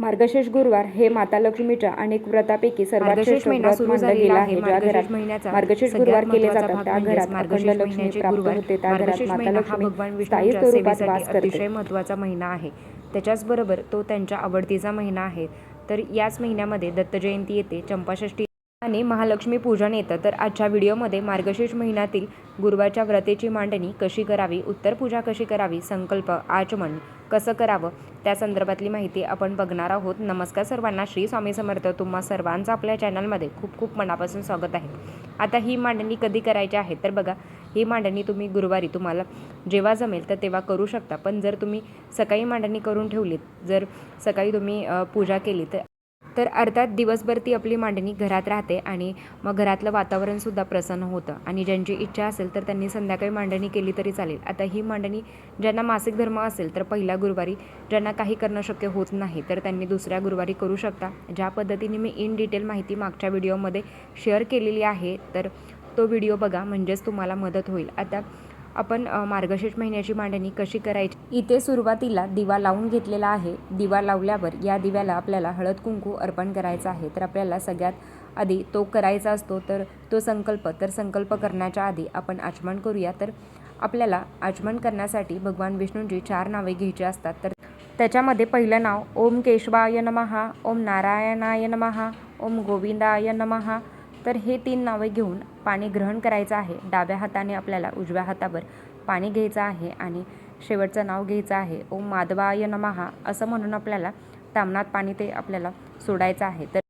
मार्गशीर्ष गुरुवार हे माता लक्ष्मीच्या अनेक व्रतापैकी सर्वात श्रेष्ठ महिना व्रत मानलं गेलं आहे. ज्या घरात महिन्याचा मार्गशीर्ष गुरुवार केले जातात त्या घरात अखंड मार्गशीर्ष लक्ष्मी प्राप्त होते त्या घरात माता हा लक्ष्मी स्थायी स्वरूपात वास करते. अतिशय महत्त्वाचा महिना आहे. त्याच्याचबरोबर तो त्यांच्या आवडतीचा महिना आहे. तर याच महिन्यामध्ये दत्त जयंती येते चंपाषष्ठी आणि महालक्ष्मी पूजन येतं. तर आजच्या व्हिडिओमध्ये मार्गशीर्ष महिन्यातील गुरुवारच्या व्रतेची मांडणी कशी करावी उत्तर पूजा कशी करावी संकल्प आचमन कसं करावं त्या संदर्भातली माहिती आपण बघणार आहोत. नमस्कार सर्वांना. श्री स्वामी समर्थ. तुम्हा सर्वांचं आपल्या चॅनलमध्ये खूप खूप मनापासून स्वागत आहे. आता ही मांडणी कधी करायची आहे? तर बघा ही मांडणी तुम्ही गुरुवारी तुम्हाला जेव्हा जमेल तर तेव्हा करू शकता. पण जर तुम्ही सकाळी मांडणी करून ठेवलीत जर सकाळी तुम्ही पूजा केली तर तर अर्थात दिवसभर ती आपली मांडणी घरात राहते आणि मग घरातलं वातावरणसुद्धा प्रसन्न होतं. आणि ज्यांची इच्छा असेल तर त्यांनी संध्याकाळी मांडणी केली तरी चालेल. आता ही मांडणी ज्यांना मासिक धर्म असेल तर पहिल्या गुरुवारी ज्यांना काही करणं शक्य होत नाही तर त्यांनी दुसऱ्या गुरुवारी करू शकता. ज्या पद्धतीने मी इन डिटेल माहिती मागच्या व्हिडिओमध्ये शेअर केलेली आहे तर तो व्हिडिओ बघा म्हणजेच तुम्हाला मदत होईल. आता आपण मार्गशीर्ष महिन्याची मांडणी कशी करायची? इथे सुरुवातीला दिवा लावून घेतलेला आहे. दिवा लावल्यावर या दिव्याला आपल्याला हळद कुंकू अर्पण करायचं आहे. तर आपल्याला सगळ्यात आधी तो करायचा असतो तर तो संकल्प तर संकल्प करण्याच्या आधी आपण आचमन करूया. तर आपल्याला आचमन करण्यासाठी भगवान विष्णूंची चार नावे घ्यायची असतात. तर त्याच्यामध्ये पहिलं नाव ओम केशवाय नमहा ओम नारायणाय नमहा ओम गोविंदाय नमहा तर हे तीन नावे घेऊन पाणी ग्रहण करायचं आहे. डाव्या हाताने आपल्याला उजव्या हातावर पाणी घ्यायचं आहे आणि शेवटचं नाव घ्यायचं आहे. ओम माधवाय नमहा असं म्हणून आपल्याला तामणात पाणी ते आपल्याला सोडायचं आहे. तर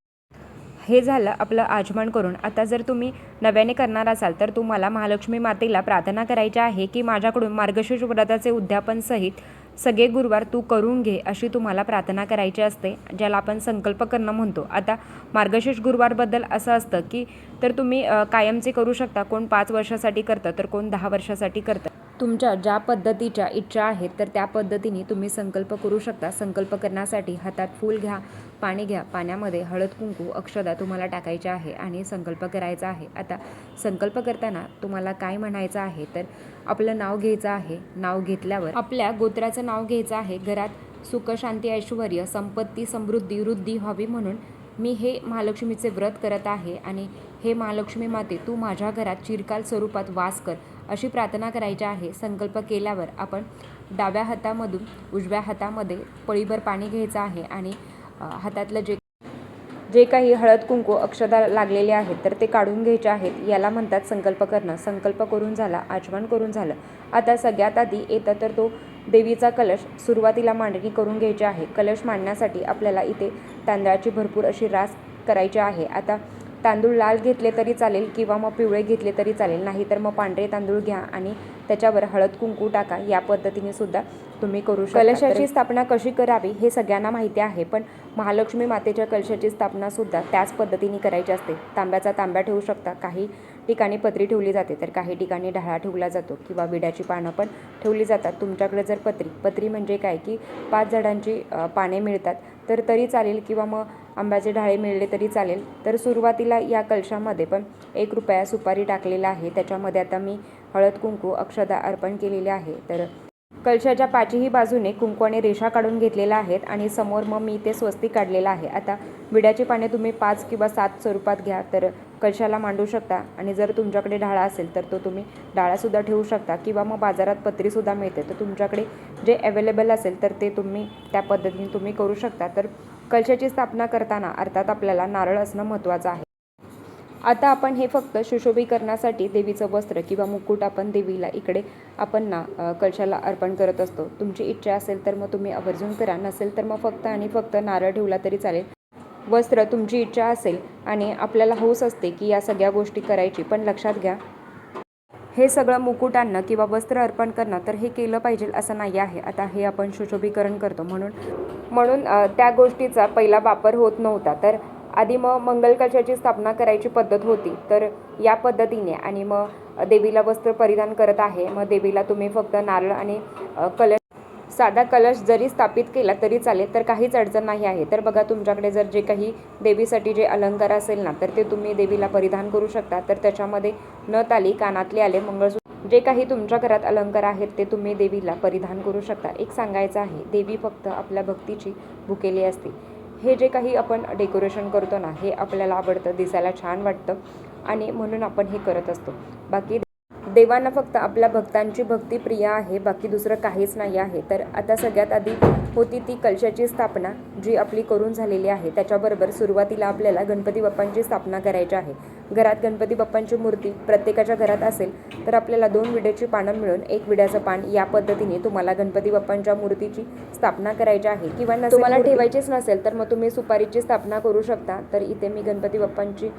हे झालं आपलं आचमन करून. आता जर तुम्ही नव्याने करणार असाल तर तुम्हाला महालक्ष्मी मातेला प्रार्थना करायची आहे की माझ्याकडून मार्गशीर्ष व्रताचे उद्यापन सहित सगळे गुरुवार तू करून घे अशी तुम्हाला प्रार्थना करायची असते ज्याला आपण संकल्प करणं म्हणतो. आता मार्गशीर्ष गुरुवारबद्दल असं असतं की तर तुम्ही कायमचे करू शकता. कोण पाच वर्षासाठी करतं तर कोण दहा वर्षासाठी करतं. तुमच्या ज्या पद्धतीच्या इच्छा आहेत तर त्या पद्धतीने तुम्ही संकल्प करू शकता. संकल्प करण्यासाठी हातात फूल घ्या पाणी घ्या. पाण्यामध्ये हळद कुंकू अक्षदा तुम्हाला टाकायचे आहे आणि संकल्प करायचा आहे. आता संकल्प करताना तुम्हाला काय म्हणायचं आहे तर आपलं नाव घ्यायचं आहे. नाव घेतल्यावर आपल्या गोत्राचं नाव घ्यायचं आहे. घरात सुख शांती ऐश्वर संपत्ती समृद्धी वृद्धी व्हावी म्हणून मी हे महालक्ष्मीचे व्रत करत आहे आणि हे महालक्ष्मी माते तू माझ्या घरात चिरकाल स्वरूपात वास कर. अशी प्रार्थना करायची आहे. संकल्प केल्यावर आपण डाव्या हातामधून उजव्या हातामध्ये पळीभर पाणी घ्यायचं आहे आणि हातातलं जे जे काही हळद कुंकू अक्षदा लागलेले आहेत तर ते काढून घ्यायचे आहेत. याला म्हणतात संकल्प करणं. संकल्प करून झाला आचमन करून झालं. आता सगळ्यात आधी येतं तर तो देवीचा कलश सुरुवातीला मांडणी करून घ्यायची आहे. कलश मांडण्यासाठी आपल्याला इथे तांदळाची भरपूर अशी रास करायची आहे. आता तांदूळ लाल घेतले तरी चालेल किंवा मग पिवळे घेतले तरी चालेल. नाही तर मग पांढरे तांदूळ घ्या आणि त्याच्यावर हळद कुंकू टाका. या पद्धतीने सुद्धा तुम्ही करू शकता. कलशाची स्थापना कशी करावी हे सगळ्यांना माहिती आहे पण महालक्ष्मी मातेच्या कलशाची स्थापना सुद्धा त्याच पद्धतीने करायची असते. तांब्याचा तांब्या ठेवू शकता. काही ठिकाणी पत्री ठेवली जाते तर काही ठिकाणी ढाळा ठेवला जातो किंवा विड्याची पानं पण ठेवली जातात. तुमच्याकडे जर पत्री पत्री म्हणजे काय? की पाच झाडांची पाने मिळतात. तर तरी चालेल किंवा मग आंब्याचे ढाळे मिळले तरी चालेल. तर सुरुवातीला या कलशामध्ये पण एक रुपया सुपारी टाकलेला आहे. त्याच्यामध्ये आता मी हळद कुंकू अक्षदा अर्पण केलेले आहे. तर कलशाच्या पाचही बाजूने कुंकू आणि रेषा काढून घेतलेल्या आहेत आणि समोर मग मी ते स्वस्ती काढलेलं आहे. आता विड्याची पाने तुम्ही पाच किंवा सात स्वरूपात घ्या. तर कशाला मांडू शकता? आणि जर तुमच्याकडे डाळा असेल तर तो तुम्ही डाळासुद्धा ठेवू शकता. किंवा मग बाजारात पत्रीसुद्धा मिळते. तर तुमच्याकडे जे अवेलेबल असेल तर ते तुम्ही त्या पद्धतीने तुम्ही करू शकता. तर कलशाची स्थापना करताना अर्थात आपल्याला नारळ असणं महत्त्वाचं आहे. आता आपण हे फक्त सुशोभीकरणासाठी देवीचं वस्त्र किंवा मुकुट आपण देवीला इकडे आपण ना कलशाला अर्पण करत असतो. तुमची इच्छा असेल तर मग तुम्ही आवर्जून करा. नसेल तर मग फक्त आणि फक्त नारळ ठेवला तरी चालेल. वस्त्र तुमची इच्छा असेल आणि आपल्याला हौस असते की या सगळ्या गोष्टी करायची पण लक्षात घ्या हे सगळं मुकुट आणणं किंवा वस्त्र अर्पण करणं तर हे केलं पाहिजे असं नाही आहे. आता हे आपण सुशोभीकरण करतो. म्हणून म्हणून त्या गोष्टीचा पहिला वापर होत नव्हता. तर आधी मग मंगल कशाची स्थापना करायची पद्धत होती. तर या पद्धतीने आणि मग देवीला वस्त्र परिधान करत आहे. मग देवीला तुम्ही फक्त नारळ आणि अ, कलश साधा कलश जरी स्थापित केला तरी चालेल तर काहीच अडचण नाही आहे. तर बघा तुमच्याकडे जर जे काही देवीसाठी जे अलंकार असेल ना तर ते तुम्ही देवीला परिधान करू शकता. तर त्याच्यामध्ये नथ आली कानातले आले मंगळसूत्र जे काही तुमच्या घरात अलंकार आहेत ते तुम्ही देवीला परिधान करू शकता. एक सांगायचं आहे देवी फक्त आपल्या भक्तीची भुकेली असते. हे जे काही आपण डेकोरेशन करतो ना हे आपल्याला आवडतं दिसायला छान वाटतं आणि म्हणून आपण हे करत असतो. बाकी देवांना फक्त आपल्या भक्तांची भक्ती प्रिय आहे बाकी दुसरं काहीच नाही आहे. तर आता सगळ्यात आधी होती ती कलशाची स्थापना जी आपली करून झालेली आहे. त्याच्याबरोबर सुरुवातीला आपल्याला गणपती बाप्पांची स्थापना करायची आहे. घरात गणपती बाप्पांची मूर्ती प्रत्येकाच्या घरात असेल तर आपल्याला दोन विड्याची पानं मिळून एक विड्याचं पान या पद्धतीने तुम्हाला गणपती बाप्पांच्या मूर्तीची स्थापना करायची आहे. किंवा तुम्हाला ठेवायचीच नसेल तर मग तुम्ही सुपारीची स्थापना करू शकता. तर इथे मी गणपती बाप्पांची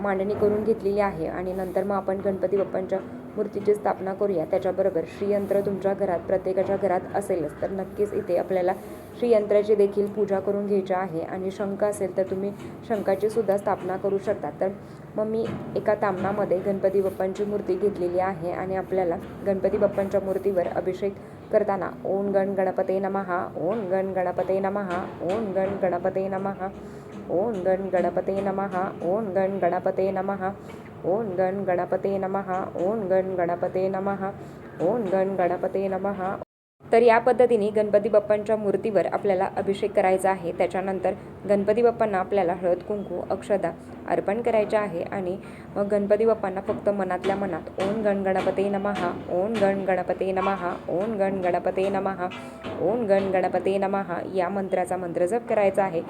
मांडणी करून घेतलेली आहे. आणि नंतर मग आपण गणपती बाप्पांच्या मूर्तीची स्थापना करूया. त्याच्याबरोबर श्रीयंत्र तुमच्या घरात प्रत्येकाच्या घरात असेलच. तर नक्कीच इथे आपल्याला श्रीयंत्राची देखील पूजा करून घ्यायची आहे. आणि शंख असेल तर तुम्ही शंखाची सुद्धा स्थापना करू शकता. तर मग मी एका तामणामध्ये गणपती बाप्पांची मूर्ती घेतलेली आहे. आणि आपल्याला गणपती बाप्पांच्या मूर्तीवर अभिषेक करताना ओम गण गणपते नमहा ओम गण गणपते नमहा ओम गण गणपते नमहा ओम गण गणपते नमः ओम गण गणपते नमः ओम गण गणपते नमः ओम गण गणपते नमः ओम गण गणपते नमः. तर या पद्धतीने गणपती बाप्पांच्या मूर्तीवर आपल्याला अभिषेक करायचा आहे. त्याच्यानंतर गणपती बाप्पांना आपल्याला हळद कुंकू अक्षदा अर्पण करायचे आहे आणि मग गणपती बाप्पांना फक्त मनातल्या मनात ओम गण गणपते नमहा ओम गण गणपते नमहा ओम गण गणपते नमहा ओम गण गणपते नमहा या मंत्राचा मंत्रजप करायचा आहे.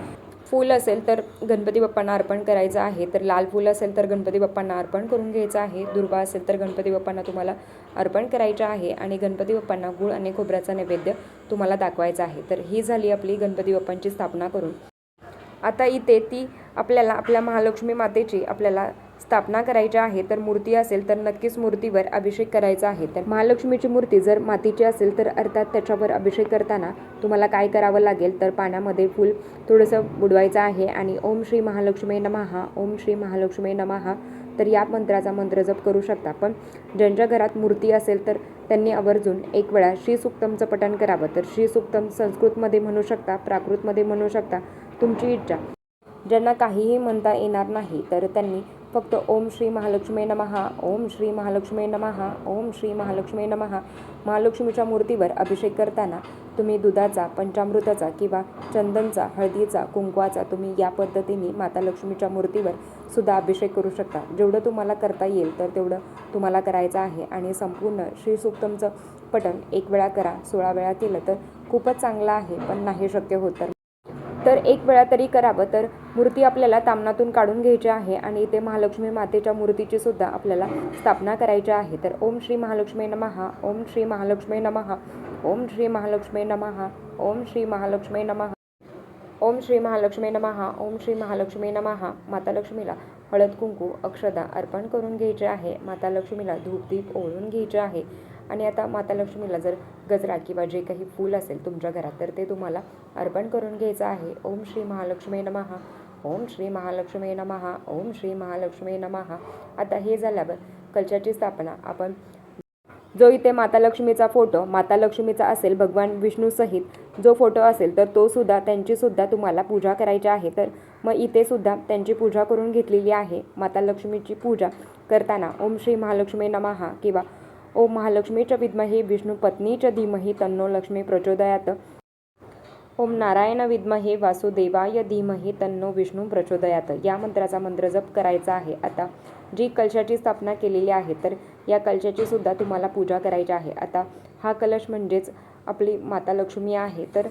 फूल असेल तर गणपती बाप्पांना अर्पण करायचं आहे. तर लाल फूल असेल तर गणपती बाप्पांना अर्पण करून घ्यायचं आहे. दुर्वा असेल तर गणपती बाप्पांना तुम्हाला अर्पण करायचं आहे आणि गणपती बाप्पांना गुळ आणि खोबऱ्याचा नैवेद्य तुम्हाला दाखवायचा आहे. तर ही झाली आपली गणपती बाप्पांची स्थापना करून. आता इथे ती आपल्याला आपल्या महालक्ष्मी मातेची आपल्याला स्थापना करायची आहे. तर मूर्ती असेल तर नक्कीच मूर्तीवर अभिषेक करायचा आहे. तर महालक्ष्मीची मूर्ती जर मातीची असेल तर अर्थात त्याच्यावर अभिषेक करताना तुम्हाला काय करावं लागेल? तर पाण्यामध्ये फूल थोडंसं बुडवायचं आहे आणि ओम श्री महालक्ष्मी नमहा ओम श्री महालक्ष्मी नमहा तर या मंत्राचा मंत्र जप करू शकता. पण ज्यांच्या घरात मूर्ती असेल तर त्यांनी आवर्जून एक वेळा श्रीसुक्तमचं पठण करावं. तर श्रीसुक्तम संस्कृतमध्ये म्हणू शकता प्राकृतमध्ये म्हणू शकता तुमची इच्छा. ज्यांना काहीही म्हणता येणार नाही तर त्यांनी फक्त ओम श्री महालक्ष्मी नमहा ओम श्री महालक्ष्मी नमहा ओम श्री महालक्ष्मी नमहा महालक्ष्मीच्या मूर्तीवर अभिषेक करताना तुम्ही दुधाचा पंचामृताचा किंवा चंदनचा हळदीचा कुंकवाचा तुम्ही या पद्धतीने माता लक्ष्मीच्या मूर्तीवर सुद्धा अभिषेक करू शकता. जेवढं तुम्हाला करता येईल तर तेवढं तुम्हाला करायचं आहे. आणि संपूर्ण श्रीसुक्तमचं पठण एक वेळा करा सोळा वेळा केलं तर खूपच चांगलं आहे पण नाही शक्य होत तर. तर एक वेळा तरी करावं. तर मूर्ती आपल्याला तामणातून काढून घ्यायची आहे आणि इथे महालक्ष्मी मातेच्या मूर्तीची सुद्धा आपल्याला स्थापना करायची आहे. तर ओम श्री महालक्ष्मी नमहा ओम श्री महालक्ष्मी नमहा ओम श्री महालक्ष्मी नमहा ओम श्री महालक्ष्मी नमहा ओम श्री महालक्ष्मी नमहा ओम श्री महालक्ष्मी नमहा माता लक्ष्मीला. हळद कुंकू अक्षदा अर्पण करून घ्यायचे आहे. माता लक्ष्मीला धूपदीप ओळून घ्यायचे आहे. आणि आता माता लक्ष्मीला जर गजरा किंवा जे काही फूल असेल तुमच्या घरात तर ते तुम्हाला अर्पण करून घ्यायचं आहे. ओम श्री महालक्ष्मी नमहा ओम श्री महालक्ष्मी नमहा ओम श्री महालक्ष्मी नमहा आता हे झाल्यावर कलशाची स्थापना आपण जो इथे माता लक्ष्मीचा फोटो माता लक्ष्मीचा असेल भगवान विष्णूसहित जो फोटो असेल तर तो सुद्धा त्यांची सुद्धा तुम्हाला पूजा करायची आहे. तर मग इथे सुद्धा त्यांची पूजा करून घेतलेली आहे. माता लक्ष्मीची पूजा करताना ओम श्री महालक्ष्मी नमहा किंवा ओम महालक्ष्मीच्या विद्महे विष्णू पत्नीच्या धीमही तन्नो लक्ष्मी प्रचोदयात. ओम नारायण विद्महे वासुदेवाय धीमहि तन्नो विष्णू प्रचोदयात. या मंत्राचा मंत्र जप करायचा आहे. आता जी कलशाची स्थापना केलेली आहे तर या कलशाची सुद्धा तुम्हाला पूजा करायची आहे. आता हा कलश म्हणजेच आपली माता लक्ष्मी आहे. तर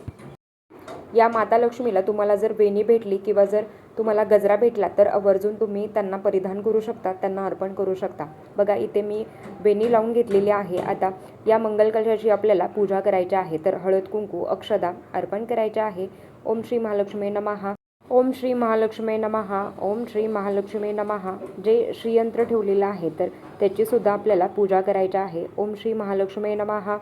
या माता लक्ष्मीला तुम्हाला जर वेणी भेटली किंवा जर तुम्हाला गजरा भेटला तर आवर्जून तुम्ही त्यांना परिधान करू शकता त्यांना अर्पण करू शकता. बघा इथे मी वेणी लावून घेतलेली आहे. आता या मंगल कलशाची आपल्याला पूजा करायची आहे तर हळद कुंकू अक्षदा अर्पण करायचे आहे. ओम श्री महालक्ष्मी नमहा. ओम श्री महालक्ष्मी नमहा. ओम श्री महालक्ष्मी नमहा. जे श्रीयंत्र ठेवलेलं आहे तर त्याचीसुद्धा आपल्याला पूजा करायची आहे. ओम श्री महालक्ष्मी नमहा.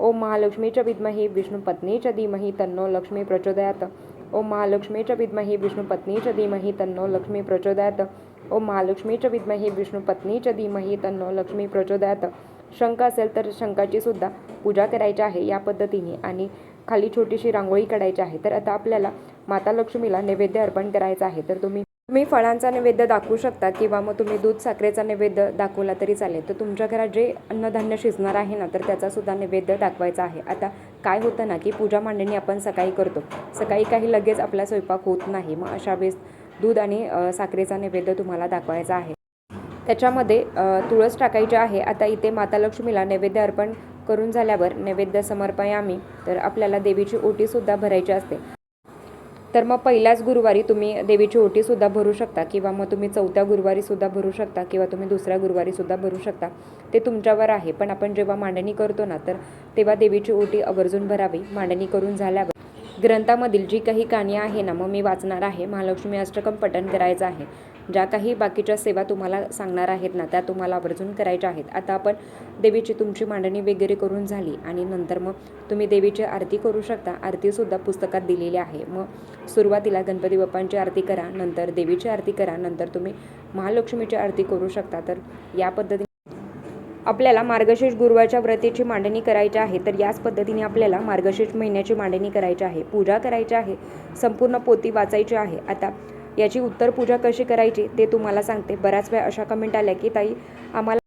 ओम महालक्ष्मीच्या विद्महे विष्णू पत्नीच्या धीमही तन्नो लक्ष्मी प्रचोदयात. ओम महालक्ष्मीच्या विद्महे विष्णू पत्नीच्या धीमहि तन्नो लक्ष्मी प्रचोदयात। ओम महालक्ष्मीच्या विद्महे विष्णू पत्नीच्या धीमहि तन्नो लक्ष्मी प्रचोदयात। शंका असेल तर शंकाची सुद्धा पूजा करायची आहे या पद्धतीने आणि खाली छोटीशी रांगोळी काढायची आहे. तर आता आपल्याला माता लक्ष्मीला नैवेद्य अर्पण करायचं आहे. तर तुम्ही तुम्ही फळांचा नैवेद्य दाखवू शकता किंवा मग तुम्ही दूध साखरेचा नैवेद्य दाखवला तरी चालेल. तर तुमच्या घरात जे अन्नधान्य शिजणार आहे ना तर त्याचा सुद्धा नैवेद्य दाखवायचा आहे. आता काय होतं ना की पूजा मांडणी आपण सकाळी करतो. सकाळी काही लगेच आपला स्वयंपाक होत नाही. मग अशा वेळेस दूध आणि साखरेचा नैवेद्य तुम्हाला दाखवायचा आहे. त्याच्यामध्ये तुळस टाकायची आहे. आता इथे माता लक्ष्मीला नैवेद्य अर्पण करून झाल्यावर नैवेद्य समर्पयामी तर आपल्याला देवीची ओटीसुद्धा भरायची असते. तर मग पहिल्याच गुरुवारी तुम्ही देवीची ओटीसुद्धा भरू शकता किंवा मग तुम्ही चौथ्या गुरुवारीसुद्धा भरू शकता किंवा तुम्ही दुसऱ्या गुरुवारीसुद्धा भरू शकता. ते तुमच्यावर आहे. पण आपण जेव्हा मांडणी करतो ना तर तेव्हा देवीची ओटी आवर्जून भरावी. मांडणी करून झाल्यावर ग्रंथामधील जी काही कहाणी आहे ना मग मी वाचणार आहे. महालक्ष्मी अष्टकम पठण करायचं आहे. ज्या काही बाकीच्या सेवा तुम्हाला सांगणार आहेत ना त्या तुम्हाला आवर्जून करायच्या आहेत. आता आपण देवीची तुमची मांडणी वगैरे करून झाली आणि नंतर मग तुम्ही देवीची आरती करू शकता. आरतीसुद्धा पुस्तकात दिलेली आहे. मग सुरुवातीला गणपती बाप्पांची आरती करा नंतर देवीची आरती करा नंतर तुम्ही महालक्ष्मीची आरती करू शकता. तर या पद्धतीने आपल्याला मार्गशीर्ष गुरुवारच्या व्रतीची मांडणी करायची आहे तर याच पद्धतीने आपल्याला मार्गशीर्ष महिन्याची मांडणी करायची आहे. पूजा करायची आहे संपूर्ण पोती वाचायची आहे. आता याची उत्तर पूजा कशी करायची ते तुम्हाला सांगते. बऱ्याच वेळा अशा कमेंट आल्या की ताई आम्हाला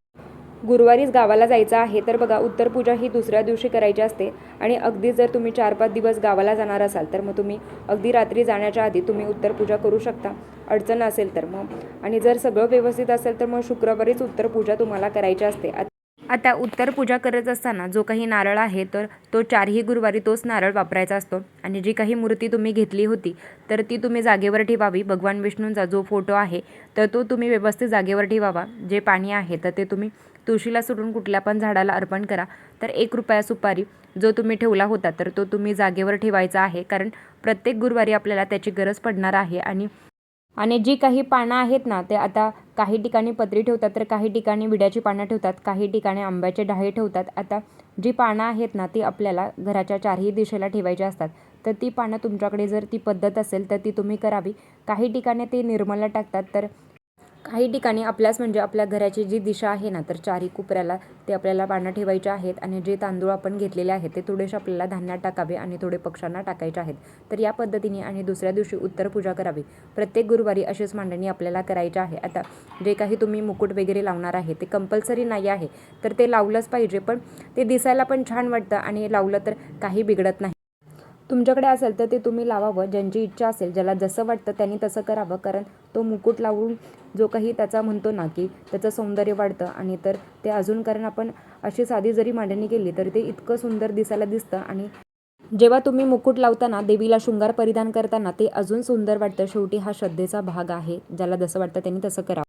गुरुवारीच गावाला जायचं आहे तर बघा उत्तर पूजा ही दुसऱ्या दिवशी करायची असते आणि अगदी जर तुम्ही चार पाच दिवस गावाला जाणार असाल तर मग तुम्ही अगदी रात्री जाण्याच्या आधी तुम्ही उत्तर पूजा करू शकता. अडचण असेल तर मग. आणि जर सगळं व्यवस्थित असेल तर मग शुक्रवारीच उत्तर पूजा तुम्हाला करायची असते. आता उत्तर पूजा करत असताना जो काही नारळ आहे तर तो चारही गुरुवारी तोच नारळ वापरायचा असतो. आणि जी काही मूर्ती तुम्ही घेतली होती तर ती तुम्ही जागेवर ठेवावी. भगवान विष्णूंचा जो फोटो आहे तर तो तुम्ही व्यवस्थित जागेवर ठेवावा. जे पाणी आहे तर ते तुम्ही तुळशीला सोडून कुठल्या पण झाडाला अर्पण करा. तर एक रुपया सुपारी जो तुम्ही ठेवला होता तर तो तुम्ही जागेवर ठेवायचा आहे. कारण प्रत्येक गुरुवारी आपल्याला त्याची गरज पडणार आहे. आणि आणि जी काही पानं आहेत ना ते आता काही ठिकाणी पत्री ठेवतात तर काही ठिकाणी विड्याची पानं ठेवतात काही ठिकाणी आंब्याचे डाहे ठेवतात. आता जी पानं आहेत ना ती आपल्याला घराच्या चारही दिशेला ठेवायची असतात. तर ती पानं तुमच्याकडे जर ती पद्धत असेल तर ती तुम्ही करावी. काही ठिकाणी ते निर्मला टाकतात तर काही ठिकाणी आपल्याच म्हणजे आपल्या घराची जी दिशा आहे ना तर चारही कोपऱ्याला ते आपल्याला पानं ठेवायचे आहेत आणि जे तांदूळ आपण घेतलेले आहेत ते थोडेसे आपल्याला धान्यात टाकावे आणि थोडे पक्ष्यांना टाकायचे आहेत. तर या पद्धतीने आणि दुसऱ्या दिवशी उत्तर पूजा करावी. प्रत्येक गुरुवारी अशीच मांडणी आपल्याला करायची आहे. आता जे काही तुम्ही मुकुट वगैरे लावणार आहे ते कंपल्सरी नाही आहे तर ते लावलंच पाहिजे पण ते दिसायला पण छान वाटतं आणि लावलं तर काही बिघडत नाही. तुमच्याकडे असेल तर ते तुम्ही लावावं ज्यांची इच्छा असेल ज्याला जसं वाटतं त्यांनी तसं करावं. कारण तो मुकुट लावून जो काही त्याचा म्हणतो ना की त्याचं सौंदर्य वाढतं आणि तर ते अजून कारण आपण अशी साधी जरी मांडणी केली तरी ते इतकं सुंदर दिसायला दिसतं आणि जेव्हा तुम्ही मुकुट लावताना देवीला शृंगार परिधान करताना ते अजून सुंदर वाटतं. शेवटी हा श्रद्धेचा भाग आहे. ज्याला जसं वाटतं त्यांनी तसं करावं.